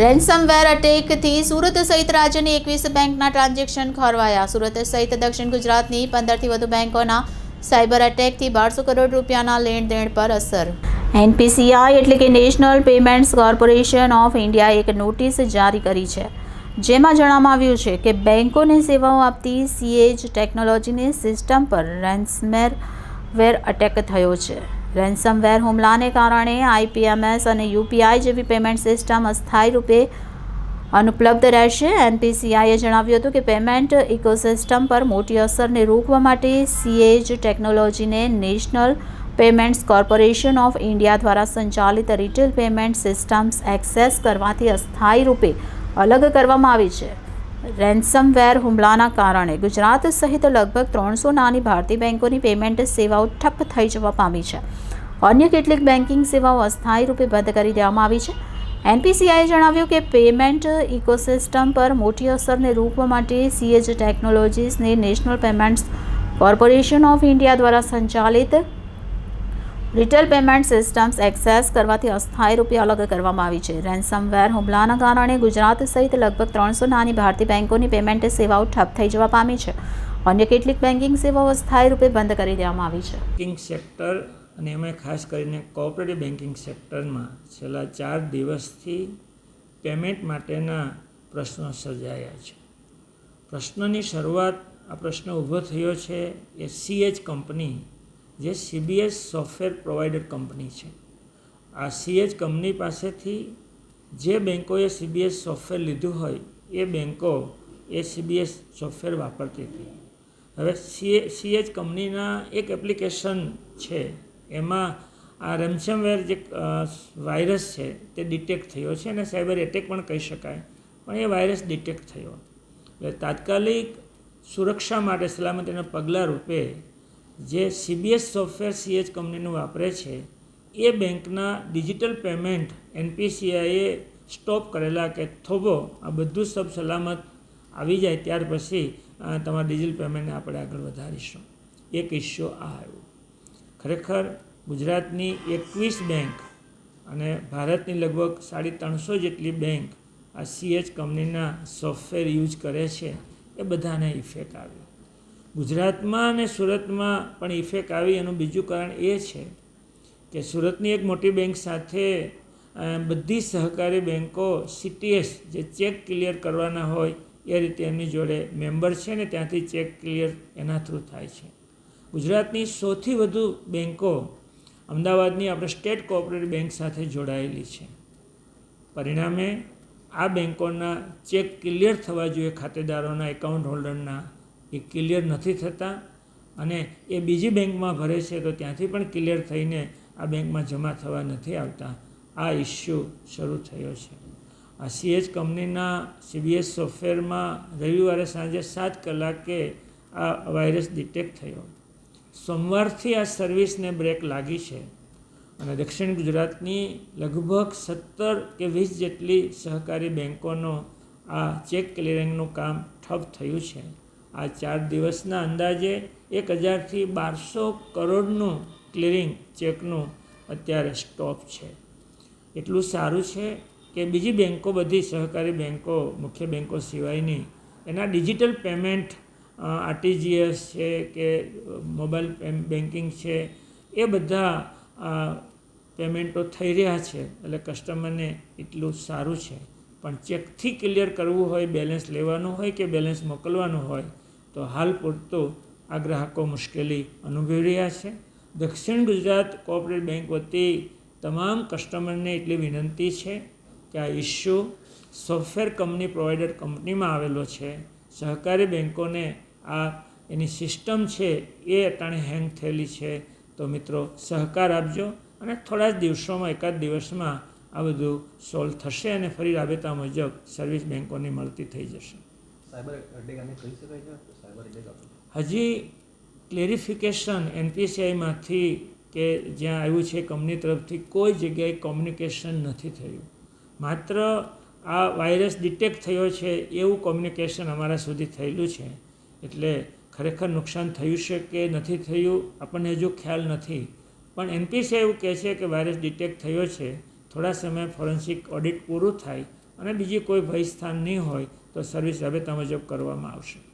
Ransomware અટેકથી Surat સહિત રાજ્યની એકવીસ બેંકના ટ્રાન્ઝેક્શન ખોરવાયા. સુરત સહિત દક્ષિણ ગુજરાતની પંદરથી વધુ બેંકોના સાયબર અટેકથી બારસો કરોડ રૂપિયાના લેણદેણ પર અસર. એનપીસીઆઈ એટલે કે નેશનલ પેમેન્ટ્સ કોર્પોરેશન ઓફ ઇન્ડિયાએ એક નોટિસ જારી કરી છે, જેમાં જણાવવામાં આવ્યું છે કે બેંકોને સેવાઓ આપતી સીએજ ટેકનોલોજીની સિસ્ટમ પર રેન્સમેર વેર અટેક થયો છે. રેન્સમવેર હુમલાને કારણે આઈપીએમએસ અને યુપીઆઈ જેવી પેમેન્ટ સિસ્ટમ અસ્થાયી રૂપે અનુપલબ્ધ રહેશે. એનપીસીઆઈએ જણાવ્યું હતું કે પેમેન્ટ ઇકોસિસ્ટમ પર મોટી અસરને રોકવા માટે સીએજ ટેકનોલોજીને national payments corporation of India દ્વારા સંચાલિત રિટેલ પેમેન્ટ સિસ્ટમ્સ એક્સેસ કરવાથી અસ્થાયી રૂપે અલગ કરવામાં આવી છે. રેન્સમવેર હુમલાના કારણે ગુજરાત સહિત લગભગ ત્રણસો નાની ભારતીય બેંકોની પેમેન્ટ સેવાઓ ઠપ્પ થઈ જવા પામી છે. અન્ય કેટલીક બેન્કિંગ સેવાઓ અસ્થાયી રૂપે બંધ કરી દેવામાં આવી છે. એનપીસીઆઈએ જણાવ્યું કે પેમેન્ટ ઇકોસિસ્ટમ પર મોટી અસરને રોકવા માટે સીએજ ટેકનોલોજીસને national payments corporation of India દ્વારા સંચાલિત રિટેલ પેમેન્ટ સિસ્ટમ્સ એક્સેસ કરવાથી અસ્થાયી રૂપે અલગ કરવામાં આવી છે. રેન્સમવેર, હુમલાના કારણે ગુજરાત સહિત લગભગ ત્રણસો નાની ભારતીય બેંકોની પેમેન્ટ સેવાઓ ઠપ થઈ જવા પામી છે. અન્ય કેટલીક બેન્કિંગ સેવાઓ અસ્થાયી રૂપે બંધ કરી દેવામાં આવી છે. બેન્કિંગ સેક્ટર અને એમાં ખાસ કરીને કોઓપરેટિવ બેન્કિંગ સેક્ટરમાં છેલ્લા ચાર દિવસથી પેમેન્ટ માટેના પ્રશ્નો સર્જાયા છે. પ્રશ્નની શરૂઆત આ પ્રશ્ન ઊભો થયો છે એ સીએચ કંપની જે સીબીએસ સોફ્ટવેર પ્રોવાઈડર કંપની છે. આ સીએચ કંપની પાસેથી જે બેન્કોએ સીબીએસ સોફ્ટવેર લીધું હોય, એ બેન્કો એ સીબીએસ સોફ્ટવેર વાપરતી હતી. હવે સીએ સીએચ કંપનીના એક એપ્લિકેશન છે. એમાં આ રેમસમવેર જે વાયરસ છે, તે ડિટેક્ટ થયો છે અને સાયબર એટેક પણ કહી શકાય, પણ એ વાયરસ ડિટેક્ટ થયો. એટલે તાત્કાલિક સુરક્ષા માટે સલામતીના પગલાં રૂપે જે સીબીએસ સોફ્ટવેર સીએચ કંપનીનું વાપરે છે, એ બેંકના ડિજિટલ પેમેન્ટ એનપીસીઆઈએ સ્ટોપ કરેલા કે થોભો આ બધું સબ સલામત આવી જાય ત્યાર પછી તમારા ડિજિટલ પેમેન્ટને આપણે આગળ વધારીશું. એક ઇસ્યુ આ આવ્યો. ખરેખર ગુજરાતની એકવીસ બેંક અને ભારતની લગભગ સાડી ત્રણસો જેટલી બેંક આ સીએચ કંપનીના સોફ્ટવેર યુઝ કરે છે, એ બધાને ઇફેક્ટ આવી ગુજરાતમાં અને સુરતમાં પણ ઇફેક્ટ આવી. એનું બીજું કારણ એ છે કે સુરતની એક મોટી બેંક સાથે બધી સહકારી બેંકો સીટીએસ જે ચેક ક્લિયર કરવાના હોય, એ રીતે એમની જોડે મેમ્બર છે ને ત્યાંથી ચેક ક્લિયર એના થ્રુ થાય છે. ગુજરાતની સૌથી વધુ બેંકો અમદાવાદની આપણે સ્ટેટ કોઓપરેટિવ બેંક સાથે જોડાયેલી છે. પરિણામે આ બેંકોના ચેક ક્લિયર થવા જોઈએ ખાતેદારોના એકાઉન્ટ હોલ્ડરના એ ક્લિયર નથી થતા અને એ બીજી બેંકમાં ભરે છે તો ત્યાંથી પણ ક્લિયર થઈને આ બેંકમાં જમા થવા નથી આવતા. આ ઇસ્યુ શરૂ થયો છે. આ સીએચ કંપનીના સીબીએસ સોફ્ટવેરમાં રવિવારે સાંજે સાત કલાકે આ વાયરસ ડિટેક્ટ થયો. સોમવારથી આ સર્વિસને બ્રેક લાગી છે અને દક્ષિણ ગુજરાતની લગભગ સત્તર કે વીસ જેટલી સહકારી બેંકોનો આ ચેક ક્લિયરિંગનું કામ ઠપ થયું છે. આ ચાર દિવસના અંદાજે એક હજારથી બારસો કરોડનું ક્લિયરિંગ ચેકનું અત્યારે સ્ટોપ છે. એટલું સારું છે કે બીજી બેન્કો બધી સહકારી બેંકો, મુખ્ય બેન્કો સિવાયની, એના ડિજિટલ પેમેન્ટ આરટીજીએસ છે કે મોબાઈલ બેન્કિંગ છે, એ બધા પેમેન્ટો થઈ રહ્યા છે. એટલે કસ્ટમરને એટલું સારું છે. પણ ચેકથી ક્લિયર કરવું હોય, બેલેન્સ લેવાનું હોય કે બેલેન્સ મોકલવાનું હોય તો હાલ પૂરતું આ ગ્રાહકો મુશ્કેલી અનુભવી રહ્યા છે. દક્ષિણ ગુજરાત કોઓપરેટિવ બેંક વતી તમામ કસ્ટમરને એટલી વિનંતી છે કે આ ઇસ્યુ સોફ્ટવેર કંપની પ્રોવાઈડર કંપનીમાં આવેલો છે. સહકારી બેંકોને આ એની સિસ્ટમ છે એ અટાણે હેંગ થયેલી છે. તો મિત્રો, સહકાર આપજો અને થોડા જ દિવસોમાં, એકાદ દિવસમાં આ બધું સોલ્વ થશે અને ફરી રાબેતા મુજબ સર્વિસ બેન્કોની મળતી થઈ જશે. સાયબર કહી શકાય છે? હજી ક્લેરિફિકેશન એનપીસીઆઈમાંથી કે જ્યાં આવ્યું છે કંપની તરફથી કોઈ જગ્યાએ કોમ્યુનિકેશન નથી થયું. માત્ર આ વાયરસ ડિટેક્ટ થયો છે એવું કોમ્યુનિકેશન અમારા સુધી થયેલું છે. એટલે ખરેખર નુકસાન થયું છે કે નથી થયું, આપણને હજુ ખ્યાલ નથી. પણ એનપીસીઆઈ એવું કહે છે કે વાયરસ ડિટેક્ટ થયો છે, થોડા સમય ફોરેન્સિક ઓડિટ પૂરું થાય અને બીજી કોઈ ભય સ્થાન નહીં હોય તો સર્વિસ હવે મુજબ કરવામાં આવશે.